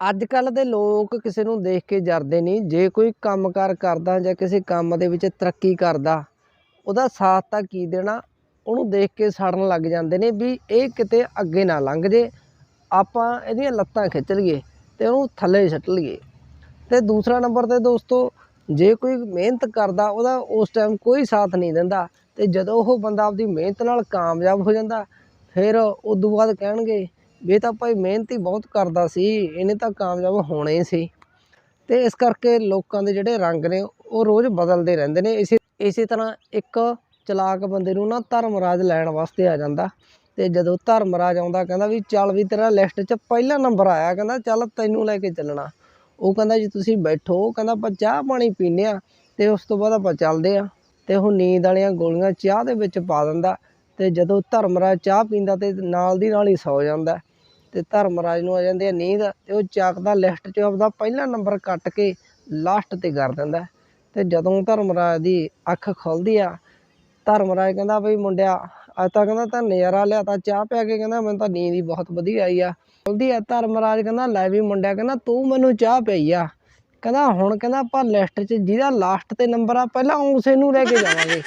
ਅੱਜ ਕੱਲ ਦੇ ਲੋਕ ਕਿਸੇ ਨੂੰ ਦੇਖ ਕੇ ਜਰਦੇ ਨਹੀਂ। ਜੇ ਕੋਈ ਕੰਮਕਾਰ ਕਰਦਾ ਜਾਂ ਕਿਸੇ ਕੰਮ ਦੇ ਵਿੱਚ ਤਰੱਕੀ ਕਰਦਾ, ਉਹਦਾ ਸਾਥ ਤਾਂ ਕੀ ਦੇਣਾ? ਉਹਨੂੰ ਦੇਖ ਕੇ ਸੜਨ ਲੱਗ ਜਾਂਦੇ ਨੇ ਵੀ ਇਹ ਕਿਤੇ ਅੱਗੇ ਨਾ ਲੰਘ ਜੇ। ਆਪਾਂ ਇਹਦੀਆਂ ਲੱਤਾਂ ਖਿੱਚ ਲਈਏ ਤੇ ਉਹਨੂੰ ਥੱਲੇ ਸੱਟ ਲਈਏ। ਤੇ ਦੂਸਰਾ ਨੰਬਰ ਤੇ ਦੋਸਤੋ, ਜੇ ਕੋਈ ਮਿਹਨਤ ਕਰਦਾ, ਉਹਦਾ ਉਸ ਟਾਈਮ ਕੋਈ ਸਾਥ ਨਹੀਂ ਦਿੰਦਾ ਤੇ ਜਦੋਂ ਉਹ ਬੰਦਾ ਆਪਦੀ ਮਿਹਨਤ ਨਾਲ ਕਾਮਯਾਬ ਹੋ ਜਾਂਦਾ, ਫਿਰ ਉਦੋਂ ਬਾਅਦ ਕਹਿਣਗੇ ਵੀ ਤਾਂ ਭਾਈ ਮਿਹਨਤ ਹੀ ਬਹੁਤ ਕਰਦਾ ਸੀ, ਇਹਨੇ ਤਾਂ ਕਾਮਯਾਬ ਹੋਣਾ ਹੀ ਸੀ। ਤੇ ਇਸ ਕਰਕੇ ਲੋਕਾਂ ਦੇ ਜਿਹੜੇ ਰੰਗ ਨੇ, ਉਹ ਰੋਜ਼ ਬਦਲਦੇ ਰਹਿੰਦੇ ਨੇ। ਇਸੇ ਇਸੇ ਤਰ੍ਹਾਂ ਇੱਕ ਚਲਾਕ ਬੰਦੇ ਨੂੰ ਨਾ ਧਰਮਰਾਜ ਲੈਣ ਵਾਸਤੇ ਆ ਜਾਂਦਾ। ਤੇ ਜਦੋਂ ਧਰਮਰਾਜ ਆਉਂਦਾ, ਕਹਿੰਦਾ ਵੀ ਚੱਲ ਵੀ ਤੇਰਾ ਲਿਸਟ 'ਚ ਪਹਿਲਾ ਨੰਬਰ ਆਇਆ, ਕਹਿੰਦਾ ਚੱਲ ਤੈਨੂੰ ਲੈ ਕੇ ਚੱਲਣਾ। ਉਹ ਕਹਿੰਦਾ ਜੀ ਤੁਸੀਂ ਬੈਠੋ ਕਹਿੰਦਾ ਆਪਾਂ ਚਾਹ ਪਾਣੀ ਪੀਂਦੇ ਆ ਤੇ ਉਸ ਤੋਂ ਬਾਅਦ ਆਪਾਂ ਚੱਲਦੇ ਆ ਤੇ ਉਹ ਨੀਂਦ ਵਾਲੀਆਂ ਗੋਲੀਆਂ ਚਾਹ ਦੇ ਵਿੱਚ ਪਾ ਦਿੰਦਾ ਤੇ ਜਦੋਂ ਧਰਮਰਾਜ ਚਾਹ ਪੀਂਦਾ ਤੇ ਨਾਲ ਦੀ ਨਾਲ ਹੀ ਸੌ ਜਾਂਦਾ। ਤੇ ਧਰਮਰਾਜ ਨੂੰ ਆ ਜਾਂਦੀ ਆ ਨੀਂਦ ਤੇ ਉਹ ਚੱਕਦਾ ਲਿਸਟ 'ਚ ਆਪਦਾ ਪਹਿਲਾ ਨੰਬਰ ਕੱਟ ਕੇ ਲਾਸਟ ਤੇ ਕਰ ਦਿੰਦਾ ਤੇ ਜਦੋਂ ਧਰਮਰਾਜ ਦੀ ਅੱਖ ਖੁੱਲਦੀ ਆ, ਧਰਮਰਾਜ ਕਹਿੰਦਾ ਬਈ ਮੁੰਡਿਆ, ਅੱਜ ਤਾਂ ਕਹਿੰਦਾ ਤਾਂ ਨਜ਼ਾਰਾ ਲਿਆ, ਤਾਂ ਚਾਹ ਪਿਆ ਕੇ ਕਹਿੰਦਾ ਮੈਨੂੰ ਤਾਂ ਨੀਂਦ ਹੀ ਬਹੁਤ ਵਧੀਆ ਆਈ ਆ। ਖੁੱਲਦੀ ਆ, ਧਰਮਰਾਜ ਕਹਿੰਦਾ, ਲੈ ਵੀ ਮੁੰਡਿਆ, ਕਹਿੰਦਾ ਤੂੰ ਮੈਨੂੰ ਚਾਹ ਪਈ ਆ। ਕਹਿੰਦਾ ਹੁਣ ਕਹਿੰਦਾ ਆਪਾਂ ਲਿਸਟ 'ਚ ਜਿਹਦਾ ਲਾਸਟ ਤੇ ਨੰਬਰ ਆ, ਪਹਿਲਾਂ ਉਸੇ ਨੂੰ ਲੈ ਕੇ ਜਾਵਾਂਗੇ।